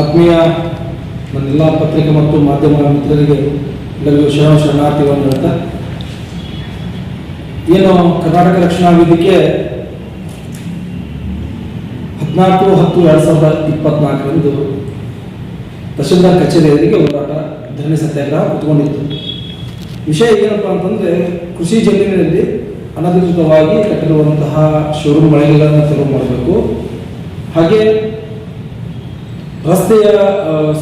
ಆತ್ಮೀಯ ನನ್ನೆಲ್ಲ ಪತ್ರಿಕೆ ಮತ್ತು ಮಾಧ್ಯಮ ಮಿತ್ರರಿಗೆ ಎಲ್ಲರಿಗೂ ಶರಣ ಶರಣಾರ್ಥಿಗಳನ್ನು ಹೇಳ್ತಾ, ಏನು ಕರ್ನಾಟಕ ರಕ್ಷಣಾ ವೇದಿಕೆ ಹದಿನಾಲ್ಕು ಹತ್ತು ಎರಡು ಸಾವಿರದ ಇಪ್ಪತ್ನಾಲ್ಕರಂದು ತಹಶೀಲ್ದಾರ್ ಕಚೇರಿಯವರಿಗೆ ಹೋರಾಟ ಧರಣಿ ಸತ್ಯಾಗ್ರಹ ಕುತ್ಕೊಂಡಿತ್ತು ವಿಷಯ ಏನಪ್ಪ ಅಂತಂದ್ರೆ, ಕೃಷಿ ಜಮೀನಿನಲ್ಲಿ ಅನಧಿಕೃತವಾಗಿ ಕಟ್ಟಿರುವಂತಹ ಶೋರೂಮ್ ಮಳಿಗೆಗಳನ್ನು ತೆರವು ಮಾಡಬೇಕು. ಹಾಗೆ ರಸ್ತೆಯ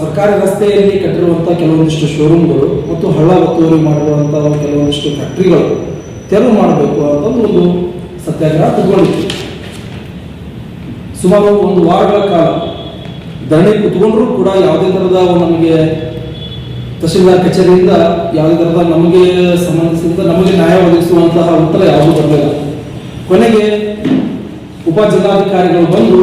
ಸರ್ಕಾರಿ ರಸ್ತೆಯಲ್ಲಿ ಕಟ್ಟಿರುವಂತಹ ಕೆಲವೊಂದಿಷ್ಟು ಶೋರೂಮ್ಗಳು ಮತ್ತು ಹಳ್ಳ ಒತ್ತುವರಿ ಮಾಡಿರುವಂತಹ ಕೆಲವೊಂದಿಷ್ಟು ಫ್ಯಾಕ್ಟ್ರಿಗಳು ತೆರವು ಮಾಡಬೇಕು ಅಂತಂದು ಒಂದು ಸತ್ಯಾಗ್ರಹ ತಗೊಂಡಿತ್ತು ಸುಮಾರು ಒಂದು ವಾರಗಳ ಕಾಲ ಧರಣಿ ಕುತ್ಕೊಂಡ್ರೂ ಕೂಡ ಯಾವುದೇ ಥರದ ನಮಗೆ ತಹಶೀಲ್ದಾರ್ ಕಚೇರಿಯಿಂದ ಯಾವುದೇ ಥರದ ನಮಗೆ ಸಂಬಂಧಿಸಿದ ನಮಗೆ ನ್ಯಾಯ ಒದಗಿಸುವಂತಹ ಉತ್ತರ ಯಾವುದೂ ಬರಲಿಲ್ಲ. ಕೊನೆಗೆ ಉಪ ಜಿಲ್ಲಾಧಿಕಾರಿಗಳು ಬಂದು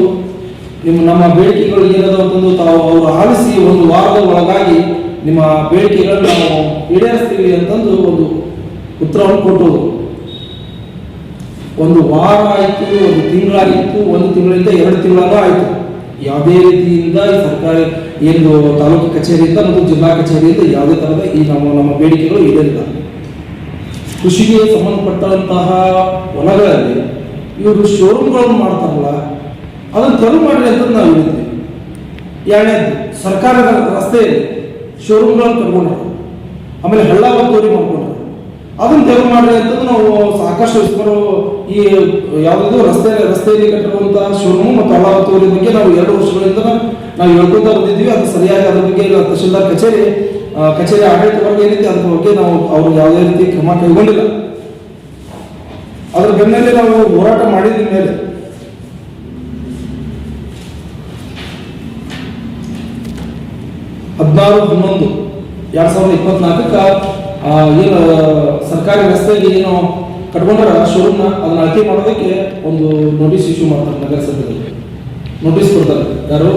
ನಿಮ್ಮ ನಮ್ಮ ಬೇಡಿಕೆಗಳು ಏನದ ಅಂತಂದು ತಾವು ಅವರು ಆಲಿಸಿ ಒಂದು ವಾರದ ಒಳಗಾಗಿ ನಿಮ್ಮ ಬೇಡಿಕೆಗಳನ್ನು ನಾವು ಈಡೇರಿಸ್ತೀವಿ ಅಂತಂದು ಒಂದು ಉತ್ತರವನ್ನು ಕೊಟ್ಟು ಒಂದು ವಾರ ಆಯಿತು, ಒಂದು ತಿಂಗಳಾಗಿತ್ತು, ಒಂದು ತಿಂಗಳಿಂದ ಎರಡು ತಿಂಗಳಾಗ ಆಯಿತು. ಯಾವುದೇ ರೀತಿಯಿಂದ ಸರ್ಕಾರಿ ಏನು ತಾಲೂಕು ಕಚೇರಿಯಿಂದ ಮತ್ತು ಜಿಲ್ಲಾ ಕಚೇರಿಯಿಂದ ಯಾವುದೇ ಥರದ ಈ ನಮ್ಮ ನಮ್ಮ ಬೇಡಿಕೆಗಳು ಈಡೇರಿಲ್ಲ. ಕೃಷಿಗೆ ಸಂಬಂಧಪಟ್ಟಂತಹ ಹೊಲಗಳಲ್ಲಿ ಇವರು ಶೋರೂಮ್ಗಳನ್ನು ಮಾಡ್ತಾರಲ್ಲ ಅದನ್ನು ತರು ಮಾಡಿರಿ ಅಂತ ನಾವು ಹೇಳಿದ್ವಿ ಎರಡನೇದು, ಸರ್ಕಾರದ ರಸ್ತೆಯಲ್ಲಿ ಶೋರೂಮ್ಗಳನ್ನು ತಗೊಂಡ್ರು ಆಮೇಲೆ ಹಳ್ಳ ಒತ್ತುವರಿ ಮಾಡ್ಕೊಂಡ್ರು. ಅದನ್ನು ತೆರವು ಮಾಡ್ರಿ ಅಂತ ನಾವು ಸಾಕಷ್ಟು ವಿಸ್ಮರು ಈ ಯಾವುದಾದ್ರು ರಸ್ತೆ, ರಸ್ತೆಯಲ್ಲಿ ಕಟ್ಟಿರುವಂತಹ ಶೋರೂಮ್ ಮತ್ತು ಹಳ್ಳ ಬಗ್ಗೆ ನಾವು ಎರಡು ವರ್ಷಗಳಿಂದ ನಾವು ಹೇಳ್ಕೊತಾ ಬಂದಿದ್ವಿ ಅದು ಸರಿಯಾಗಿ ಅದ್ರ ಬಗ್ಗೆ ತಹಶೀಲ್ದಾರ್ ಕಚೇರಿ ಕಚೇರಿ ಆಡಳಿತ ವರ್ಗ ಏನಿದೆ ಅದ್ರ ಬಗ್ಗೆ ನಾವು ಅವರು ಯಾವುದೇ ರೀತಿ ಕ್ರಮ ಕೈಗೊಂಡಿಲ್ಲ. ಅದ್ರ ಬೆನ್ನಲ್ಲಿ ನಾವು ಹೋರಾಟ ಮಾಡಿದ ಮೇಲೆ ಹದಿನಾರು, ಹನ್ನೊಂದು. ಎರಡ್ ಸಾವಿರದ ಇಪ್ಪತ್ನಾಲ್ಕಕ್ಕ ಏನು, ಸರ್ಕಾರಿ ರಸ್ತೆಗೆ ಏನು ಕಟ್ಕೊಂಡ್ರ ಶೋರೂಮ್ನ ಅದನ್ನ ಅಳತೆ ಮಾಡೋದಕ್ಕೆ ಒಂದು ನೋಟಿಸ್ ಇಶ್ಯೂ ಮಾಡ್ತಾರೆ ನಗರಸಭೆಯಲ್ಲಿ. ನೋಟಿಸ್ ಕೊಡ್ತಾರೆ. ಯಾರು?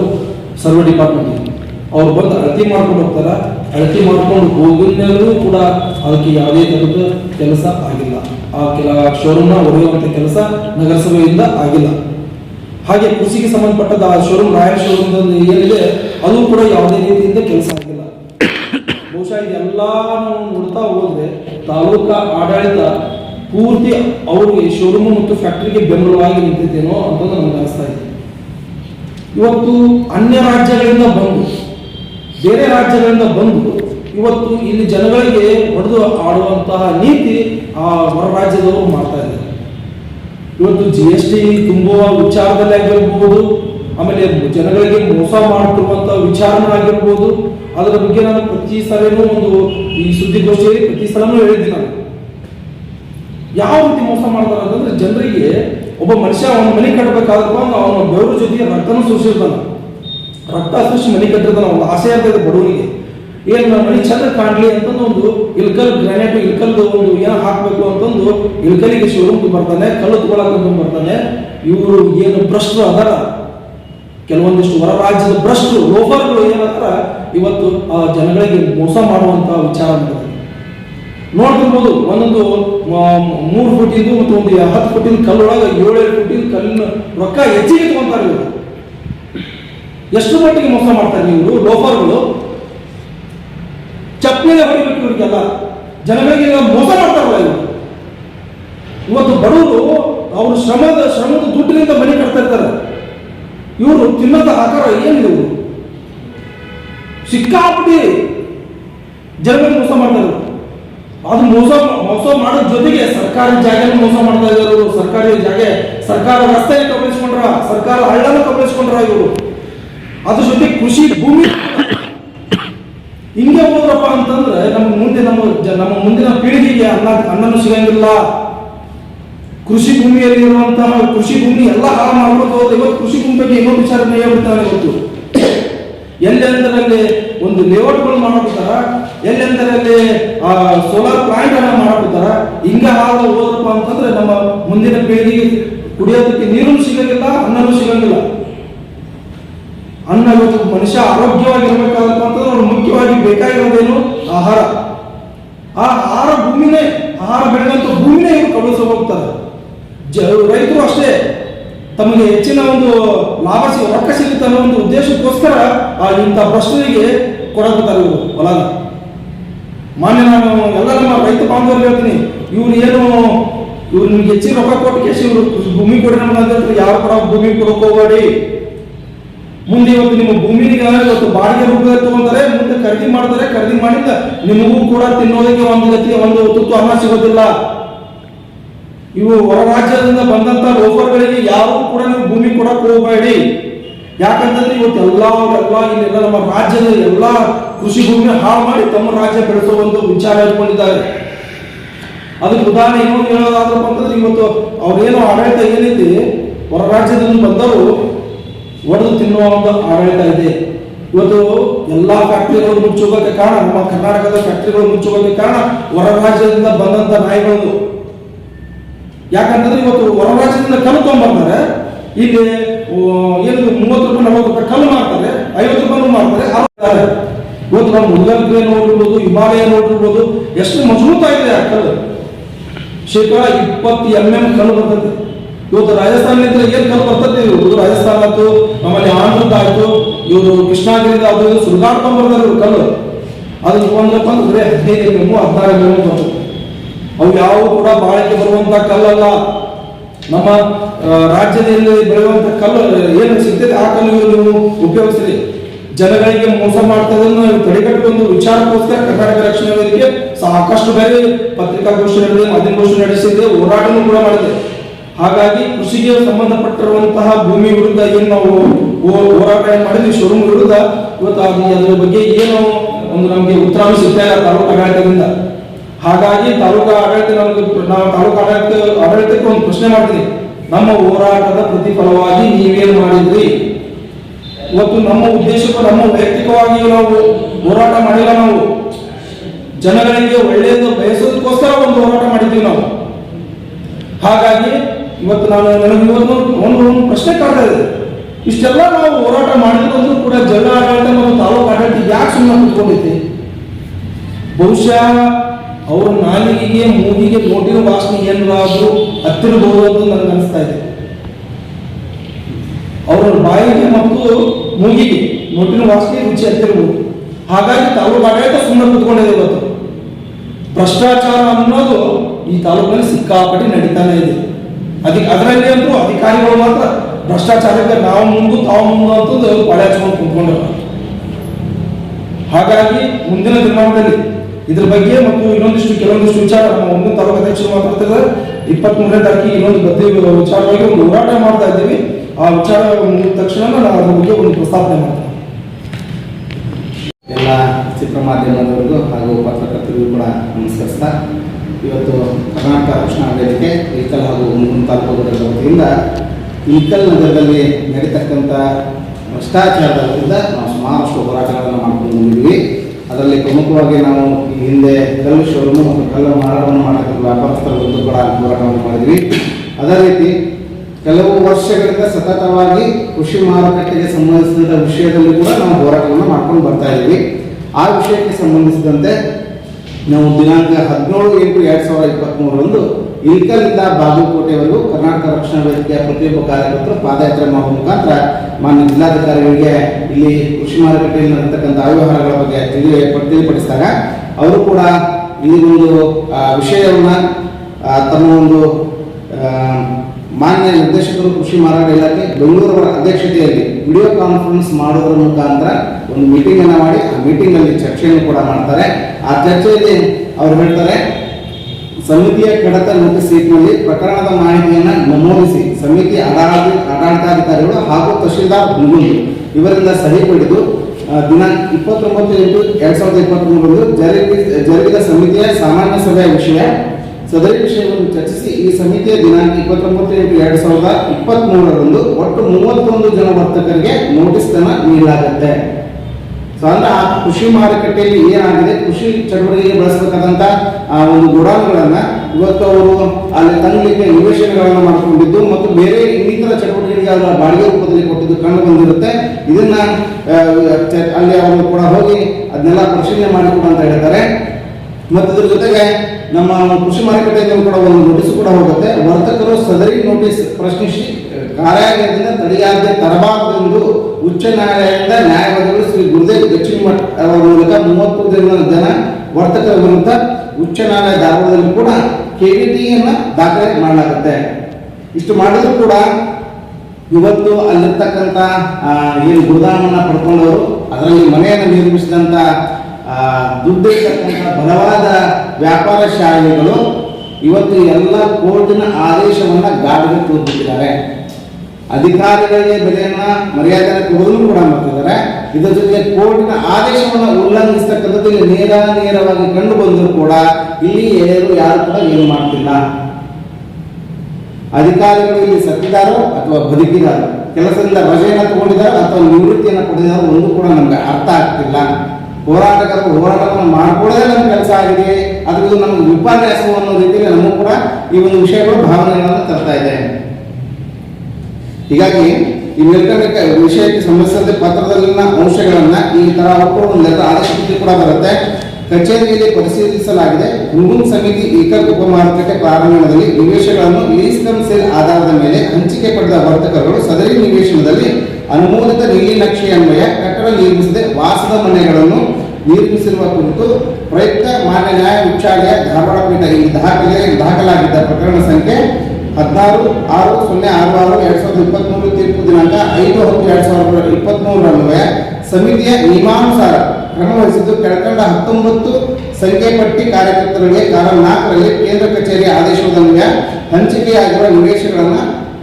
ಸರ್ವೆ ಡಿಪಾರ್ಟ್ಮೆಂಟ್ ಅವ್ರು ಬಂದು ಅಳತೆ ಮಾಡ್ಕೊಂಡು ಹೋಗ್ತಾರ. ಅಳತೆ ಮಾಡ್ಕೊಂಡು ಹೋಗಿದ್ಮೇಲೂ ಕೂಡ ಅದಕ್ಕೆ ಯಾವುದೇ ಥರದ ಕೆಲಸ ಆಗಿಲ್ಲ. ಆ ಕೆಲ ಶೋರೂಮ್ನ ಒಡೆಯುವಂಥ ಕೆಲಸ ನಗರಸಭೆಯಿಂದ ಆಗಿಲ್ಲ. ಹಾಗೆ ಕೃಷಿಗೆ ಸಂಬಂಧಪಟ್ಟದ ಶೋರೂಮ್ ರಾಯಲ್ ಶೋರೂಮ್ ಏನಿದೆ, ಅದು ಕೂಡ ಯಾವುದೇ ರೀತಿಯಿಂದ ಕೆಲಸ ಆಗಿಲ್ಲ. ಬಹುಶಃ ಇದೆಲ್ಲ ನೋಡ್ತಾ ಹೋದ್ರೆ ತಾಲೂಕಾ ಆಡಳಿತ ಪೂರ್ತಿ ಅವ್ರಿಗೆ ಶೋರೂಮ್ ಮತ್ತು ಫ್ಯಾಕ್ಟರಿಗೆ ಬೆಂಬಲವಾಗಿ ನಿಂತಿದ್ದೇನೋ ಅಂತ ನಮ್ಗೆ ಅನಿಸ್ತಾ ಇದೆ. ಇವತ್ತು ಅನ್ಯ ರಾಜ್ಯಗಳಿಂದ ಬಂದು, ಬೇರೆ ರಾಜ್ಯಗಳಿಂದ ಬಂದು ಇವತ್ತು ಇಲ್ಲಿ ಜನಗಳಿಗೆ ಹೊಡೆದು ಆಡುವಂತಹ ನೀತಿ ಆ ಹೊರ ರಾಜ್ಯದವರು ಮಾಡ್ತಾ ಇದ್ದಾರೆ. ಇವತ್ತು ಜಿ ಎಸ್ ಟಿ ತುಂಬುವ ವಿಚಾರದಲ್ಲಿ ಆಗಿರ್ಬೋದು, ಆಮೇಲೆ ಜನಗಳಿಗೆ ಮೋಸ ಮಾಡುತ್ತಿರುವಂತಹ ವಿಚಾರನೂ ಆಗಿರ್ಬೋದು ಅದರ ಬಗ್ಗೆ ನಾನು ಪ್ರತಿ ಸಲನೂ ಒಂದು ಈ ಸುದ್ದಿಗೋಷ್ಠಿಯಲ್ಲಿ ಪ್ರತಿ ಸಲನೂ ಹೇಳಿದ್ದೀನಿ ನಾನು. ಯಾವ ರೀತಿ ಮೋಸ ಮಾಡ್ತಾರೆ ಅಂತಂದ್ರೆ ಜನರಿಗೆ ಒಬ್ಬ ಮನುಷ್ಯ ಅವನ ಮನೆ ಕಟ್ಟಬೇಕಾದ್ರೂ ಅವನ ಬೆವರು ಜೊತೆಗೆ ರಕ್ತನೂ ಸುರಿಸಿರ್ತಾನ ರಕ್ತ ಸೃಷ್ಟಿ ಮನೆ ಕಟ್ಟಿರ್ತಾನೆ, ಒಂದು ಆಸೆ ಇರ್ತದೆ ಬಡವನಿಗೆ. ಏನ್ ಮನೆ ಚಂದ ಕಾಣ್ಲಿ ಅಂತಂದು ಒಂದು ಇಲ್ಕಲ್ ಗ್ರಾನೈಟ್ ಇಲ್ಕಲ್ದು ಒಂದು ಏನೋ ಹಾಕ್ಬೇಕು ಅಂತಂದು, ಇಲ್ಕಲಿಗೆ ಶೋರೂಮ್ ಬರ್ತಾನೆ ಕಲ್ಲು ತಗೊಳಕ್ ಬರ್ತಾನೆ. ಇವರು ಏನು ಭ್ರಷ್ಟರು ಅದಾರ? ಕೆಲವೊಂದಿಷ್ಟು ಹೊರ ರಾಜ್ಯದ ಭ್ರಷ್ಟರು ಲೋಫರ್ಗಳು ಏನಂತಾರ ಇವತ್ತು ಆ ಜನಗಳಿಗೆ ಮೋಸ ಮಾಡುವಂತ ವಿಚಾರ ಅಂತ ನೋಡ್ತಿರ್ಬೋದು, ಒಂದೊಂದು ಮೂರು ಫುಟಿಂದು ಮತ್ತು ಒಂದು ಹತ್ತು ಫುಟಿನ ಕಲ್ಲೊಳಗೆ ಏಳೇಳು ಫುಟಿನ ಕಲ್ಲಿನ ರೊಕ್ಕ ಹೆಚ್ಚಿಗೆ ತಗೊಂತಾರೆ ಇವರು. ಎಷ್ಟು ಮಟ್ಟಿಗೆ ಮೋಸ ಮಾಡ್ತಾರೆ ಇವರು ಲೋಫರ್ಗಳು ಚಪ್ಪಲಿಗೆ ಹೊರಬಿಟ್ಟು ಇವರಿಗೆಲ್ಲ. ಜನಗಳಿಗೆ ಮೋಸ ಮಾಡ್ತಾರಲ್ಲ ಇವರು. ಇವತ್ತು ಬಡವರು ಅವರು ಶ್ರಮದ ಶ್ರಮದ ದುಡ್ಡಿನಿಂದ ಮನೆ ಕಟ್ತಾ ಇರ್ತಾರೆ. ಇವರು ತಿನ್ನದ ಆಕಾರ ಏನಿದೆ ಇವರು? ಸಿಕ್ಕಾಪಟ್ಟಿ ಜನಗಳಿಗೆ ಮೋಸ ಮಾಡ್ತಾರೆ. ಅದು ಮೋಸ ಮೋಸ ಮಾಡೋದ್ ಜೊತೆಗೆ ಸರ್ಕಾರಿ ಜಾಗ ಮೋಸ ಮಾಡ್ತಾ ಇದ್ದಾರೆ ಸರ್ಕಾರಿ ಜಾಗ ಸರ್ಕಾರ ರಸ್ತೆ ಕಬಳಿಸ್ಕೊಂಡ್ರ ಸರ್ಕಾರ ಹಳ್ಳನ ಕಬಳಿಸ್ಕೊಂಡ್ರ ಇವರು. ಅದ್ರ ಜೊತೆ ಕೃಷಿ ಭೂಮಿ ಹಿಂಗೆ ಹೋದ್ರಪ್ಪ ಅಂತಂದ್ರೆ ನಮ್ಮ ಮುಂದೆ ನಮ್ಮ ನಮ್ಮ ಮುಂದಿನ ಪೀಳಿಗೆಗೆ ಅನ್ನ ಅನ್ನನೂ ಸಿಗಂಗಿಲ್ಲ. ಕೃಷಿ ಭೂಮಿಯಲ್ಲಿ ಇರುವಂತಹ ಕೃಷಿ ಭೂಮಿ ಎಲ್ಲ ಹಾಳು ಮಾಡ್ಕೊಂಡು ಹೋದ ಇವತ್ತು ಕೃಷಿ ಭೂಮಿ ಬಗ್ಗೆ ಇನ್ನೊಂದು ವಿಚಾರಣೆ ಹೇಳ್ಬಿಡ್ತಾರೆ ಇವತ್ತು. ಎಲ್ಲೆಂದರಲ್ಲಿ ಒಂದು ಲೇಔಟ್ಗಳು ಮಾಡ್ಬಿಡ್ತಾರ, ಎಲ್ಲೆಂದರಲ್ಲಿ, ಆ ಸೋಲಾರ್ ಪ್ಲಾಂಟ್ ಅನ್ನ ಹಿಂಗೆ ಹಾಳು ಹೋದ್ರಪ್ಪ ಅಂತಂದ್ರೆ ನಮ್ಮ ಮುಂದಿನ ಪೀಳಿಗೆ ಕುಡಿಯೋದಕ್ಕೆ ನೀರು ಸಿಗಂಗಿಲ್ಲ, ಅನ್ನನು ಸಿಗಂಗಿಲ್ಲ. ಅನ್ನ ಇವತ್ತು ಮನುಷ್ಯ ಆರೋಗ್ಯವಾಗಿರ್ಬೇಕಾದಪ್ಪ ಅಂತಂದ್ರೆ ಅವ್ರು ಮುಖ್ಯವಾಗಿ ಬೇಕಾಗಿರೋದೇನು ಆಹಾರ. ಆ ಆಹಾರ ಭೂಮಿನೇ, ಆಹಾರ ಬೆಳೆದಂತ ಭೂಮಿನೇ ಇವರು ಕಬಳಿಸ ಹೋಗ್ತಾರೆ. ಜ, ರೈತರು ಅಷ್ಟೇ. ತಮಗೆ ಹೆಚ್ಚಿನ ಒಂದು ಲಾಭ ರೊಕ್ಕ ಸಿಗುತ್ತೆ ಅನ್ನೋ ಒಂದು ಉದ್ದೇಶಕ್ಕೋಸ್ಕರ ಆ ಇಂಥ ಪ್ರಶ್ನೆಗೆ ಕೊಡಕತ್ತಾರೆ ಇವರು, ಹೊಲನ. ಮಾನ್ಯ ನಾನು ಎಲ್ಲ ನಮ್ಮ ರೈತ ಬಾಂಧವರು ಹೇಳ್ತೀನಿ, ಇವ್ರು ಏನು, ಇವ್ರು ನಿಮ್ಗೆ ಹೆಚ್ಚಿನ ರೊಕ್ಕ ಕೊಟ್ಟು ಕೇಸಿ ಇವರು ಭೂಮಿ ಕೊಡಿ ನಮ್ಗೆ ಅಂತ ಯಾರು ಕೂಡ ಭೂಮಿ ಕೊಡಕ್ಕೆ ಹೋಗಬೇಡಿ. ಮುಂದೆ ಇವತ್ತು ನಿಮ್ಮ ಭೂಮಿಗೆ ಇವತ್ತು ಬಾಡಿಗೆ ರೂಪಾಯಿ ತಗೊಂತಾರೆ ಮುಂದೆ ಖರೀದಿ ಮಾಡ್ತಾರೆ, ಖರೀದಿ ಮಾಡಿದ ನಿಮಗೂ ಕೂಡ ತಿನ್ನೋದಕ್ಕೆ ಒಂದು ಗತಿ ಒಂದು ತುತ್ತು ಅನ್ನ ಸಿಗೋದಿಲ್ಲ. ಇವು ಹೊರ ರಾಜ್ಯದಿಂದ ಬಂದಂತ ಲೋಕರ್ಗಳಿಗೆ ಯಾರು ಕೂಡ ನೀವು ಭೂಮಿ ಕೊಡಕ್ ಹೋಗಬೇಡಿ. ಯಾಕಂತಂದ್ರೆ ಇವತ್ತು ಎಲ್ಲಾ, ಎಲ್ಲ, ಇಲ್ಲೆಲ್ಲ ನಮ್ಮ ರಾಜ್ಯದ ಎಲ್ಲಾ ಕೃಷಿ ಭೂಮಿ ಹಾಳು ಮಾಡಿ ತಮ್ಮ ರಾಜ್ಯ ಬೆಳೆಸುವ ಒಂದು ವಿಚಾರ ಇಟ್ಕೊಂಡಿದ್ದಾರೆ. ಅದಕ್ಕೆ ಉದಾಹರಣೆ ಇನ್ನೊಂದು ಹೇಳೋದಾದ್ರಪ್ಪ ಅಂತಂದ್ರೆ ಇವತ್ತು ಅವ್ರೇನು ಆಡಳಿತ ಏನೈತಿ ಹೊರ ರಾಜ್ಯದಿಂದ ಬಂದವರು ಒಡೆದು ತಿನ್ನುವ ಒಂದು ಆಡಳಿತ ಇದೆ. ಇವತ್ತು ಎಲ್ಲಾ ಫ್ಯಾಕ್ಟ್ರಿಗಳು ಮುಚ್ಚೋಗೋಕೆ ಕಾರಣ, ನಮ್ಮ ಕರ್ನಾಟಕದ ಫ್ಯಾಕ್ಟ್ರಿಗಳು ಮುಚ್ಚೋಗೋಕೆ ಕಾರಣ ಹೊರ ರಾಜ್ಯದಿಂದ ಬಂದಂತ ನಾಯಿಗಳು ಯಾಕಂತಂದ್ರೆ ಇವತ್ತು ಹೊರ ರಾಜ್ಯದಿಂದ ಕಲ್ಲು ತಗೊಂಡ್ಬರ್ತಾರೆ. ಇಲ್ಲಿ ಏನು ಮೂವತ್ತು ರೂಪಾಯಿ, ನಲವತ್ತು ರೂಪಾಯಿ ಕಲ್ಲು ಮಾಡ್ತಾರೆ ಐವತ್ತು ರೂಪಾಯಿ ಮಾಡ್ತಾರೆ ಇವತ್ತು ನಮ್ಮ ಉಲ್ಲಂಘನೆ ನೋಡಿರ್ಬೋದು, ಹಿಮಾಲಯ ನೋಡಿರ್ಬೋದು, ಎಷ್ಟು ಮಜಬೂತಾಗಿದೆ ಆ ಕಲ್ಲು. ಶೇಕಡ ಇಪ್ಪತ್ತು ಎಂ ಎಂ ಕಲ್ಲು ಬರ್ತದೆ. ಇವತ್ತು ರಾಜಸ್ಥಾನದಿಂದ ಏನ್ ಕಲ್ ಬರ್ತದೆ ಇವರು ರಾಜಸ್ಥಾನ ಆಯ್ತು, ಆಮೇಲೆ ಆಂಧ್ರದ ಆಯ್ತು, ಇವರು ಕೃಷ್ಣಾಗಿರಿಂದ ಇದು ಸುಲ್ಗಾಡ್ಕೊಂಡ್ ಬರ್ತಾರೆ ಇವ್ರು ಕಲ್ಲು. ಅದಕ್ಕೆ ಒಂದಪ್ಪ ಅಂದ್ರೆ ಹದಿನೈದು ಎಂ ಎಂ ಹದಿನಾರು ಎಂ ಎಂ ಬರ್ತದೆ ಅವು ಯಾವ ಕೂಡ ಬಾಳಿಕೆ ಬರುವಂತ ಕಲ್ಲಲ್ಲ. ನಮ್ಮ ರಾಜ್ಯದಲ್ಲಿ ಬೆಳೆಯುವಂತ ಕಲ್ಲು, ಏನು ಸಿಗ್ತದೆ ಆ ಕಲ್ಲು ನೀವು ಉಪಯೋಗಿಸ್ರಿ. ಜನಗಳಿಗೆ ಮೋಸ ಮಾಡ್ತದನ್ನು ತಡೆಗಟ್ಟುವಂತ ವಿಚಾರಕ್ಕೋಸ್ಕರ ಕರ್ನಾಟಕ ರಕ್ಷಣಾ ವೇದಿಕೆ ಸಾಕಷ್ಟು ಬೇರೆ ಪತ್ರಿಕಾಗೋಷ್ಠಿ ನಡೆದಿದೆ ಮಾಧ್ಯಮಗೋಷ್ಠಿ ನಡೆಸಿದೆ, ಹೋರಾಟನೂ ಕೂಡ ಮಾಡಿದೆ. ಹಾಗಾಗಿ ಕೃಷಿಗೆ ಸಂಬಂಧಪಟ್ಟಿರುವಂತಹ ಭೂಮಿ ವಿರುದ್ಧ ಏನು ನಾವು ಹೋರಾಟ ಮಾಡಿದ್ವಿ, ಶೋರೂಮ್ ವಿರುದ್ಧ ಇವತ್ತು ಅದರ ಬಗ್ಗೆ ಏನು ಒಂದು ನಮಗೆ ಉತ್ತರ ಸಿಗ್ತಾ ಇಲ್ಲ ತಾಲೂಕು ಆಡಳಿತದಿಂದ. ಹಾಗಾಗಿ ತಾಲೂಕು ಆಡಳಿತ ನಮಗೆ ನಾವು ತಾಲೂಕು ಆಡಳಿತ, ಆಡಳಿತಕ್ಕೆ ಒಂದು ಪ್ರಶ್ನೆ ಮಾಡ್ತೀನಿ. ನಮ್ಮ ಹೋರಾಟದ ಪ್ರತಿಫಲವಾಗಿ ನೀವೇನು ಮಾಡಿದ್ರಿ? ಇವತ್ತು ನಮ್ಮ ಉದ್ದೇಶಕ್ಕೂ, ನಮ್ಮ ವೈಯಕ್ತಿಕವಾಗಿ ನಾವು ಹೋರಾಟ ಮಾಡಿಲ್ಲ ನಾವು. ಜನಗಳಿಗೆ ಒಳ್ಳೆಯದು ಬಯಸೋದಕ್ಕೋಸ್ಕರ ಒಂದು ಹೋರಾಟ ಮಾಡಿದ್ವಿ ನಾವು. ಹಾಗಾಗಿ ಇವತ್ತು ನಾನು ನನಗೆ ಇವತ್ತು ಒಂದು ಒಂದು ಪ್ರಶ್ನೆ ಕಾಡ್ತಾ ಇದೆ. ಇಷ್ಟೆಲ್ಲ ನಾವು ಹೋರಾಟ ಮಾಡಿದ್ರು ಕೂಡ ಜಿಲ್ಲಾ ಆಡಳಿತ ಮತ್ತು ತಾಲೂಕು ಆಡಳಿತ ಯಾಕೆ ಸುಮ್ಮನೆ ಕುತ್ಕೊಂಡೈತಿ ಬಹುಶಃ ಅವ್ರ ನಾಲಿಗೆಗೆ, ಮೂಗಿಗೆ ನೋಟಿನ ವಾಸನೆ ಏನಾದರೂ ಹತ್ತಿರಬಹುದು ಅಂತ ನನಗೆ ಅನಿಸ್ತಾ ಇದೆ. ಅವರ ಬಾಯಿಗೆ ಮತ್ತು ಮೂಗಿಗೆ ನೋಟಿನ ವಾಸನೆ ರುಚಿ ಹತ್ತಿರಬಹುದು. ಹಾಗಾಗಿ ತಾಲೂಕು ಆಡಳಿತ ಸುಮ್ಮನೆ ಕುತ್ಕೊಂಡಿದೆ ಇವತ್ತು. ಭ್ರಷ್ಟಾಚಾರ ಅನ್ನೋದು ಈ ತಾಲೂಕಿನಲ್ಲಿ ಸಿಕ್ಕಾಪಟ್ಟೆ ನಡೀತಾನೆ ಇದೆ. ಅದಕ್ಕೆ ಅದರಲ್ಲಿ ಅಂತೂ ಅಧಿಕಾರಿಗಳು ಮಾತ್ರ ಭ್ರಷ್ಟಾಚಾರಕ್ಕೆ ನಾವು ಮುಂದು, ತಾವು ಮುಂದು ಅಂತಂದು ಪಡೆ ಹಚ್ಕೊಂಡು ಕುತ್ಕೊಂಡಿರ್ತಾರೆ ಹಾಗಾಗಿ ಮುಂದಿನ ದಿನಮಾನದಲ್ಲಿ ಇದ್ರ ಬಗ್ಗೆ ಮತ್ತು ಇನ್ನೊಂದಿಷ್ಟು ಕೆಲವೊಂದಿಷ್ಟು ವಿಚಾರ ನಮ್ಮ ಒಂದು ತಾಲೂಕು ಅಧ್ಯಕ್ಷರು ಮಾತಾಡ್ತಿದ್ದಾರೆ. ಇಪ್ಪತ್ತ್ ಮೂರನೇ ತಾರೀಕಿಗೆ ಇನ್ನೊಂದು ಬದ್ಧಿ ವಿಚಾರವಾಗಿ ಒಂದು ಹೋರಾಟ ಮಾಡ್ತಾ ಇದ್ದೀವಿ. ಆ ವಿಚಾರ ಮುಗಿದ ತಕ್ಷಣ ನಾನು ಅದ್ರ ಬಗ್ಗೆ ಒಂದು ಪ್ರಸ್ತಾವನೆ ಮಾಡ್ತೀವಿ. ಎಲ್ಲ ಚಿತ್ರ ಮಾಧ್ಯಮದವರಿಗೂ ಹಾಗೂ ಪತ್ರಕರ್ತರಿಗೂ ಕೂಡ ನಮಸ್ಕರಿಸ್ತಾ, ಇವತ್ತು ಕರ್ನಾಟಕ ರಕ್ಷಣಾ ವೇದಿಕೆ ಇಲ್ಕಲ್ ಹಾಗೂ ತಾಲೂಕುಗಳ ವತಿಯಿಂದ ಇಲ್ಕಲ್ ನಗರದಲ್ಲಿ ನಡೀತಕ್ಕಂಥ ಭ್ರಷ್ಟಾಚಾರದ ವಿರುದ್ಧ ನಾವು ಸುಮಾರಷ್ಟು ಹೋರಾಟಗಳನ್ನು ಮಾಡ್ಕೊಂಡು ಬಂದಿದ್ವಿ ಅದರಲ್ಲಿ ಪ್ರಮುಖವಾಗಿ ನಾವು ಈ ಹಿಂದೆ ಕಲ್ಲು ಶೋರೂಮು ಮತ್ತು ಕಲ್ಲು ಮಾರಾಟವನ್ನು ಮಾಡತಕ್ಕಂಥ ವ್ಯಾಪಾರಸ್ಥರ ವಿರುದ್ಧ ಕೂಡ ಹೋರಾಟವನ್ನು ಮಾಡಿದ್ವಿ ಅದೇ ರೀತಿ ಕೆಲವು ವರ್ಷಗಳಿಂದ ಸತತವಾಗಿ ಕೃಷಿ ಮಾರುಕಟ್ಟೆಗೆ ಸಂಬಂಧಿಸಿದಂಥ ವಿಷಯದಲ್ಲಿ ಕೂಡ ನಾವು ಹೋರಾಟವನ್ನು ಮಾಡ್ಕೊಂಡು ಬರ್ತಾ ಇದ್ದೀವಿ. ಆ ವಿಷಯಕ್ಕೆ ಸಂಬಂಧಿಸಿದಂತೆ ನಾವು ದಿನಾಂಕ ಹದಿನೇಳು ಎಂಟು ಎರಡು ಸಾವಿರದ ಇಪ್ಪತ್ತ್ಮೂರರಂದು ಇಲ್ಕಲ್ನಿಂದ ಬಾಗಲಕೋಟೆವರೆಗೂ ಕರ್ನಾಟಕ ರಕ್ಷಣಾ ವೇದಿಕೆಯ ಪ್ರತಿಯೊಬ್ಬ ಕಾರ್ಯಕರ್ತರು ಪಾದಯಾತ್ರೆ ಮಾಡುವ ಮುಖಾಂತರ ಮಾನ್ಯ ಜಿಲ್ಲಾಧಿಕಾರಿಗಳಿಗೆ ಇಲ್ಲಿ ಕೃಷಿ ಮಾರುಕಟ್ಟೆಯಲ್ಲಿ ನಡೆತಕ್ಕಂಥ ಅವ್ಯವಹಾರಗಳ ಬಗ್ಗೆ ತಿಳಿ ತಿಳಿಪಡಿಸಿದಾಗ ಅವರು ಕೂಡ ಈ ಒಂದು ವಿಷಯವನ್ನು ತಮ್ಮ ಒಂದು ಮಾನ್ಯ ನಿರ್ದೇಶಕರು ಕೃಷಿ ಮಾರಾಟ ಇಲಾಖೆ ಬೆಂಗಳೂರವರ ಅಧ್ಯಕ್ಷತೆಯಲ್ಲಿ ವಿಡಿಯೋ ಕಾನ್ಫರೆನ್ಸ್ ಮಾಡೋದ್ರ ಮುಖಾಂತರ ಒಂದು ಮೀಟಿಂಗ್ ಅನ್ನ ಮಾಡಿ, ಆ ಮೀಟಿಂಗ್ ಅಲ್ಲಿ ಚರ್ಚೆಯನ್ನು ಕೂಡ ಮಾಡ್ತಾರೆ. ಆ ಚರ್ಚೆಯಲ್ಲಿ ಅವ್ರು ಹೇಳ್ತಾರೆ, ಸಮಿತಿಯ ಕಡತ ನೋಟಿಸ್ ಸೀಟ್ನಲ್ಲಿ ಪ್ರಕರಣದ ಮಾಹಿತಿಯನ್ನು ನಮೂದಿಸಿ, ಸಮಿತಿ ಆಡಳಿತ ಆಡಳಿತಾಧಿಕಾರಿಗಳು ಹಾಗೂ ತಹಶೀಲ್ದಾರ್ ಹುನಗುಂದಿ ಇವರಿಂದ ಸಹಿ ಪಡೆದು ದಿನಾಂಕ ಇಪ್ಪತ್ತೊಂಬತ್ತು ಎಂಟು ಎರಡ್ ಸಾವಿರದ ಇಪ್ಪತ್ತ್ ಮೂರರಂದು ಜರುಗಿದ ಸಮಿತಿಯ ಸಾಮಾನ್ಯ ಸಭೆಯ ವಿಷಯ ಸದರಿ ವಿಷಯವನ್ನು ಚರ್ಚಿಸಿ ಈ ಸಮಿತಿಯ ದಿನಾಂಕ ಇಪ್ಪತ್ತೊಂಬತ್ತು ಎಂಟು ಎರಡು ಸಾವಿರದ ಇಪ್ಪತ್ತ್ ಮೂರರಂದು ಒಟ್ಟು ಮೂವತ್ತೊಂದು ಜನ ವರ್ತಕರಿಗೆ ನೋಟಿಸ್ ಅನ್ನ ನೀಡಲಾಗುತ್ತೆ. ಸೊ ಅಂದ್ರೆ ಆ ಕೃಷಿ ಮಾರುಕಟ್ಟೆಯಲ್ಲಿ ಏನಾಗಿದೆ? ಕೃಷಿ ಚಟುವಟಿಕೆಗೆ ಬಳಸತಕ್ಕಂತ ಆ ಒಂದು ಗೋಡಾನ್ಗಳನ್ನ ಇವತ್ತು ಅವರು ಅಲ್ಲಿ ತಂಗಲಿಕ್ಕೆ ನಿವೇಶನಗಳನ್ನು ಮಾಡಿಕೊಂಡಿದ್ದು ಮತ್ತು ಬೇರೆ ಇನ್ನಿತರ ಚಟುವಟಿಕೆಗಳಿಗೆ ಅದರ ಬಾಡಿಗೆ ರೂಪದಲ್ಲಿ ಕೊಟ್ಟಿದ್ದು ಕಂಡು ಬಂದಿರುತ್ತೆ. ಇದನ್ನ ಅಲ್ಲಿ ಅವರು ಕೂಡ ಹೋಗಿ ಅದನ್ನೆಲ್ಲ ಪರಿಶೀಲನೆ ಮಾಡಿಕೊಡು ಅಂತ ಹೇಳ್ತಾರೆ ಮತ್ತು ಜೊತೆಗೆ ನಮ್ಮ ಕೃಷಿ ಮಾರುಕಟ್ಟೆಯಲ್ಲಿ ಕೂಡ ಒಂದು ನೋಟಿಸ್ ಕೂಡ ಹೋಗುತ್ತೆ. ವರ್ತಕರು ಸದರಿ ನೋಟಿಸ್ ಪ್ರಶ್ನಿಸಿ ಕಾರ್ಯಾಲಯದಿಂದ ತಡೆಯಾಗದೆ ತರಬಾರದೆಂದು ಉಚ್ಚ ನ್ಯಾಯಾಲಯದ ನ್ಯಾಯವಾದಿಗಳು ಶ್ರೀ ಗುರುದೇವ್ ದಕ್ಷಿಣಮಠ ಅವರ ಮೂಲಕ ಮೂವತ್ತು ಜನ ವರ್ತಕರ ವಿರುದ್ಧ ಉಚ್ಚ ನ್ಯಾಯಾಲಯ ಧಾರವಾಡದಲ್ಲಿ ಕೂಡ ಕೆವಿಟಿಯನ್ನ ದಾಖಲೆ ಮಾಡಲಾಗುತ್ತೆ. ಇಷ್ಟು ಮಾಡಿದ್ರು ಕೂಡ ಇವತ್ತು ಅಲ್ಲಿರ್ತಕ್ಕಂಥ ಏನು ಗೋದಾಮನ್ನ ಪಡ್ಕೊಂಡವರು, ಅದರಲ್ಲಿ ಮನೆಯನ್ನು ನಿರ್ಮಿಸಿದಂಥ ಆ, ದುಡ್ಡು ಇರ್ತಕ್ಕಂಥ ಬಲವಾದ ವ್ಯಾಪಾರಶಾಹಿಗಳು ಇವತ್ತು ಎಲ್ಲ ಕೋರ್ಟಿನ ಆದೇಶವನ್ನು ಗಾಡಿಗೆ ತೋರಿಸಿದ್ದಾರೆ ಅಧಿಕಾರಿಗಳಿಗೆ ಬೆಲೆಯನ್ನ ಮರ್ಯಾದೆ ಕೊಡೋದನ್ನು ಕೂಡ ಮಾಡ್ತಿದ್ದಾರೆ. ಇದರ ಜೊತೆಗೆ ಕೋರ್ಟಿನ ಆದೇಶವನ್ನು ಉಲ್ಲಂಘಿಸ್ತಕ್ಕಂಥದ್ದು ಇಲ್ಲಿ ನೇರ ನೇರವಾಗಿ ಕಂಡು ಬಂದರೂ ಕೂಡ ಇಲ್ಲಿ ಯಾರು ಯಾರು ಕೂಡ ಏನು ಮಾಡ್ತಿಲ್ಲ. ಅಧಿಕಾರಿಗಳು ಇಲ್ಲಿ ಸತ್ತಿದಾರೋ ಅಥವಾ ಬದುಕಿದಾರೋ ಕೆಲಸದಿಂದ ರಜೆಯನ್ನು ತಗೊಂಡಿದ್ದಾರೋ ಅಥವಾ ನಿವೃತ್ತಿಯನ್ನು ಪಡೆದಿದ್ದಾರೋ ಒಂದು ಕೂಡ ನಮಗೆ ಅರ್ಥ ಆಗ್ತಿಲ್ಲ. ಹೋರಾಟಗಾರರು ಹೋರಾಟವನ್ನು ಮಾಡ್ಕೊಳ್ಳೋದೇ ನಮ್ಮ ಕೆಲಸ ಆಗಿದೆ. ಅದರಿಂದ ಇದು ನಮ್ಗೆ ವಿಪರ್ಯಾಸ ಅನ್ನೋ ರೀತಿಯಲ್ಲಿ ನಮಗೂ ಕೂಡ ಈ ಒಂದು ವಿಷಯಗಳು ಭಾವನೆಗಳನ್ನು ತರ್ತಾ ಇದೆ. ಹೀಗಾಗಿ ಈ ವಿಷಯಕ್ಕೆ ಸಂಬಂಧಿಸಿದಂತೆ ಪತ್ರದಲ್ಲಿನ ಅಂಶಗಳನ್ನ ಈ ತರ ಒಂದು ಲೆಟರ್ ಕೂಡ ಬರುತ್ತೆ. ಕಚೇರಿಯಲ್ಲಿ ಪರಿಶೀಲಿಸಲಾಗಿದೆ. ಮುಗುನ್ ಸಮಿತಿ ಏಕ ಉಪಮಾರುಕಟ್ಟೆ ಪ್ರಾರಂಭದಲ್ಲಿ ನಿವೇಶಗಳನ್ನು ಲೀಸ್ ಕಮ್ ಸೇಲ್ ಆಧಾರದ ಮೇಲೆ ಹಂಚಿಕೆ ಪಡೆದ ವರ್ತಕರು ಸದರಿ ನಿವೇಶನದಲ್ಲಿ ಅನುಮೋದಿತ ನೀಲಿ ನಕ್ಷೆ ಅನ್ವಯ ಕಟ್ಟಡ ನಿರ್ಮಿಸದೆ ವಾಸದ ಮನೆಗಳನ್ನು ನಿರ್ಮಿಸಿರುವ ಕುರಿತು ಪ್ರಯುಕ್ತ ಮಾನ್ಯ ನ್ಯಾಯ ಉಚ್ಚಾಲಯ ಧಾರವಾಡ ಪೀಠ ಈ ದಾಖಲೆ ದಾಖಲಾಗಿದ್ದ ಪ್ರಕರಣ ಸಂಖ್ಯೆ ಹದಿನಾರು, ಆರು, ಸೊನ್ನೆ, ಆರು ಆರು, ಎರಡ್ ಸಾವಿರದ ಇಪ್ಪತ್ತ್ಮೂರು ತೀರ್ಪು ದಿನಾಂಕ ಐದು ಹತ್ತು, ಎರಡ್ ಸಾವಿರದ ಇಪ್ಪತ್ಮೂರರನ್ವಯ ಸಮಿತಿಯ ನಿಯಮಾನುಸಾರ ಕ್ರಮ ವಹಿಸಿದ್ದು ಕೆಳಕಂಡ ಹತ್ತೊಂಬತ್ತು ಸಂಖ್ಯೆ ಪಟ್ಟಿ ಕಾರ್ಯಕರ್ತರಿಗೆ ಕಾರಣ ನಾಲ್ಕರಲ್ಲಿ ಕೇಂದ್ರ ಕಚೇರಿಯ ಆದೇಶದನ್ವಯ ಹಂಚಿಕೆಯಾಗಿರುವ ನಿವೇಶನಗಳನ್ನ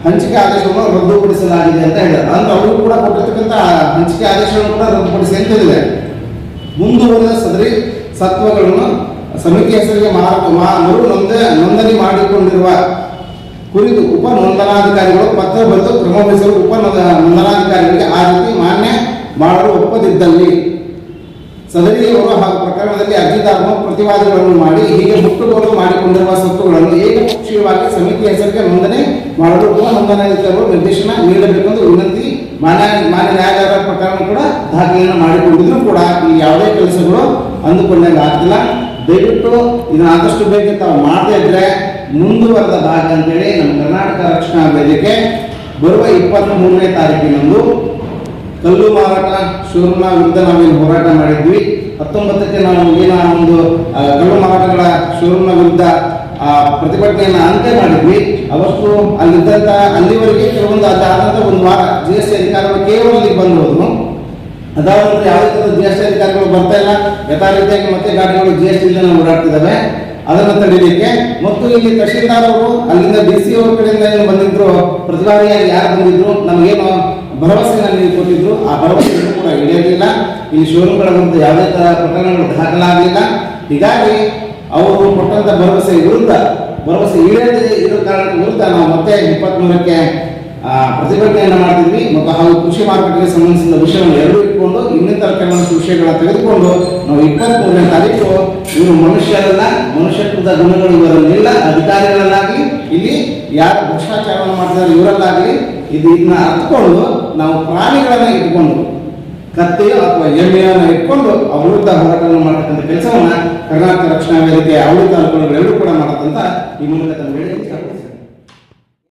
ಹಂಚಿಕೆ ಆದೇಶವನ್ನು ರದ್ದುಪಡಿಸಲಾಗಿದೆ ಅಂತ ಹೇಳಿದ್ದಾರೆ. ಅಂದ್ರೆ ಅವರು ಕೂಡ ಕೊಟ್ಟಿರ್ತಕ್ಕಂಥ ಹಂಚಿಕೆ ಆದೇಶವನ್ನು ಕೂಡ ರದ್ದುಪಡಿಸಿ ಅಂತ ಮುಂದುವರೆದ ಸದರಿ ಸತ್ವಗಳನ್ನು ಸಮಿತಿ ಹೆಸರಿಗೆ ಮಾರಾಟ ಮರು ನೋಂದ ನೋಂದಣಿ ಮಾಡಿಕೊಂಡಿರುವ ಕುರಿತು ಉಪ ನೋಂದಣಾಧಿಕಾರಿಗಳು ಪತ್ರ ಬರೆದು ಕ್ರಮವಹಿಸಲು ಉಪ ನೋಂದ- ನೋಂದಣಾಧಿಕಾರಿಗಳಿಗೆ ಆ ರೀತಿ ಮಾನ್ಯ ಮಾಡಲು ಒಪ್ಪದಿದ್ದಲ್ಲಿ ಸದರಿಯವರು ಹಾಗೂ ಪ್ರಕರಣದಲ್ಲಿ ಅರ್ಜಿದಾರರು ಪ್ರತಿವಾದಗಳನ್ನು ಮಾಡಿ ಹೀಗೆ ಮುಟ್ಟುಗೋಲು ಮಾಡಿಕೊಂಡಿರುವ ಸ್ವತ್ತುಗಳನ್ನು ಏಕಪಕ್ಷೀಯವಾಗಿ ಸಮಿತಿ ಹೆಸರಿಗೆ ನೋಂದಣಿ ಮಾಡಲು ನೋಂದಣಾಧಿಕಾರಿಗಳು ನಿರ್ದೇಶನ ನೀಡಬೇಕೆಂದು ವಿನಂತಿ. ಮಾನ್ಯ ಮಾನ್ಯ ನ್ಯಾಯಾಲಯದ ಪ್ರಕರಣ ಕೂಡ ದಾಖಲೆಯನ್ನು ಮಾಡಿಕೊಂಡಿದ್ರು ಕೂಡ ಈ ಯಾವುದೇ ಕೆಲಸಗಳು ಅಂದುಕೊಂಡಾಗ ದಯವಿಟ್ಟು ಇದನ್ನ ಆದಷ್ಟು ಬೇಗ ತಾವು ಮಾಡದೇ ಇದ್ರೆ ಮುಂದುವರೆದ ಭಾಗ ಅಂತೇಳಿ ನಮ್ಮ ಕರ್ನಾಟಕ ರಕ್ಷಣಾ ವೇದಿಕೆ ಬರುವ ಇಪ್ಪತ್ತ್ ಮೂರನೇ ತಾರೀಕಿನಂದು ಕಲ್ಲು ಮಾರಾಟ ಶೋರೂಮ್ನ ವಿರುದ್ಧ ನಾವೇನು ಹೋರಾಟ ಮಾಡಿದ್ವಿ. ಹತ್ತೊಂಬತ್ತಕ್ಕೆ ನಾವು ಏನ ಒಂದು ಕಲ್ಲು ಮಾರಾಟಗಳ ಶೋರೂಮ್ನ ವಿರುದ್ಧ ಪ್ರತಿಭಟನೆಯನ್ನ ಅಂತ್ಯ ಮಾಡಿದ್ವಿ. ಅವತ್ತು ಅಲ್ಲಿದ್ದಂತ, ಅಲ್ಲಿವರೆಗೆ ಕೆಲವೊಂದು ಅದಾದಂತ ಒಂದು ವಾರ ಜಿ ಎಸ್ ಟಿ ಅಧಿಕಾರಿಗಳು ಕೇವಲ ಇಲ್ಲಿ ಬಂದು ಅದಾದ ಯಾವುದೇ ಜಿ ಎಸ್ ಟಿ ಅಧಿಕಾರಿಗಳು ಬರ್ತಾ ಇಲ್ಲ. ಯಥಾರೀತಿಯಾಗಿ ಮತ್ತೆ ಗಾಡಿಗಳು ಜಿ ಎಸ್ ಟಿ ಇಲ್ಲದೆ ಓಡಾಡ್ತಿದ್ದಾವೆ. ಅದನ್ನು ತಡೀಲಿಕ್ಕೆ ಮತ್ತು ಇಲ್ಲಿ ತಹಶೀಲ್ದಾರ್ ಅವರು, ಅಲ್ಲಿಂದ ಡಿ ಸಿ ಅವ್ರ ಕಡೆಯಿಂದ ಏನು ಬಂದಿದ್ರು ಪ್ರತಿಭಾಗಿಯಾಗಿ ಯಾರು ಬಂದಿದ್ರು, ನಮಗೇನು ಭರವಸೆಯನ್ನು ನನಗೆ ಕೊಟ್ಟಿದ್ರು. ಆ ಭರವಸೆಯನ್ನು ಕೂಡ ಈಡೇರಲಿಲ್ಲ ಈ ಶೋರೂಮ್ಗಳ ವಿರುದ್ಧ ಯಾವುದೇ ತರ ಪ್ರಕರಣಗಳು ದಾಖಲಾಗಲಿಲ್ಲ. ಹೀಗಾಗಿ ಅವರು ಕೊಟ್ಟಂತ ಭರವಸೆ ವಿರುದ್ಧ, ಭರವಸೆ ಈಡೇರದೇ ಇರೋ ಕಾರಣಕ್ಕೆ ವಿರುದ್ಧ ನಾವು ಮತ್ತೆ ಇಪ್ಪತ್ಮೂರಕ್ಕೆ ಪ್ರತಿಭಟನೆಯನ್ನ ಮಾಡ್ತಿದ್ವಿ. ಮತ್ತು ಹಾಗೂ ಕೃಷಿ ಮಾರುಕಟ್ಟೆಗೆ ಸಂಬಂಧಿಸಿದ ವಿಷಯವನ್ನು ಎರಡೂ ಇಟ್ಕೊಂಡು, ಇನ್ನಿತರ ಕೆಲವೊಂದು ವಿಷಯಗಳನ್ನು ತೆಗೆದುಕೊಂಡು, ನಾವು ಇಪ್ಪತ್ಮೂರನೇ ತಾರೀಕು ಇವರು ಮನುಷ್ಯರಲ್ಲ, ಮನುಷ್ಯತ್ವದ ಗುಣಗಳು ಇವರಲ್ಲಿಲ್ಲ, ಅಧಿಕಾರಿಗಳಲ್ಲಾಗಲಿ, ಇಲ್ಲಿ ಯಾರು ಭ್ರಷ್ಟಾಚಾರವನ್ನು ಮಾಡ್ತಿದ್ದಾರೆ ಇವರಲ್ಲಾಗಲಿ ಇದನ್ನ ಹತ್ಕೊಂಡು ನಾವು ಪ್ರಾಣಿಗಳನ್ನ ಇಟ್ಕೊಂಡು, ಕತ್ತೆಯೋ ಅಥವಾ ಎಮ್ಮೆಯನ್ನು ಇಟ್ಕೊಂಡು ಅವೃತ್ತ ಹೋರಾಟವನ್ನು ಮಾಡತಕ್ಕಂಥ ಕೆಲಸವನ್ನ ಕರ್ನಾಟಕ ರಕ್ಷಣಾ ವೇದಿಕೆ ತಾಲೂಕುಗಳು ಎರಡೂ ಕೂಡ ಮಾಡತಕ್ಕಂತ ಈ ಮೂಲಕ ತಮ್ಮ ಹೇಳಿಕೆ